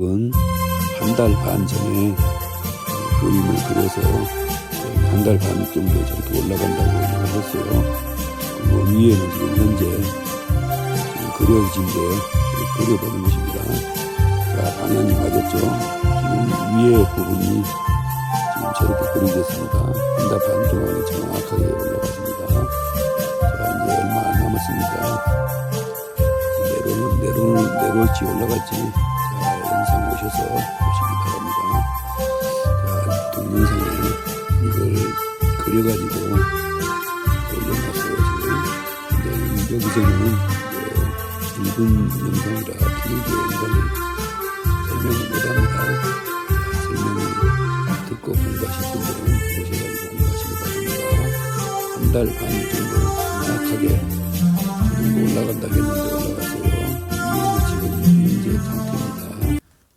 은한달 반 전에 그림을 그려서 한 달 반 정도 저렇게 올라간다고 얘기를 했어요. 그리고 위에는 지금 현재 그려진 게 그려보는 것입니다. 자, 방향이 맞았죠? 지금 위에 부분이 지금 저렇게 그려졌습니다. 한 달 반 동안에 정확하게 올라갔습니다. 자, 이제 얼마 안 남았습니다. 내려, 내려, 내려올지 올라갈지 자, 영상 오셔서 보시기 바랍니다. 자, 동영상에 이걸 그려가지고 올려놨어요, 지금. 근데 여기서는 이제 굵은 영상이라 길게 영상을 설명을 못 합니다. 설명을 듣고 공부하실 분들은 오셔가지고 공부하시기 바랍니다. 한 달 반 정도 정확하게 올라간다 했는데 올라가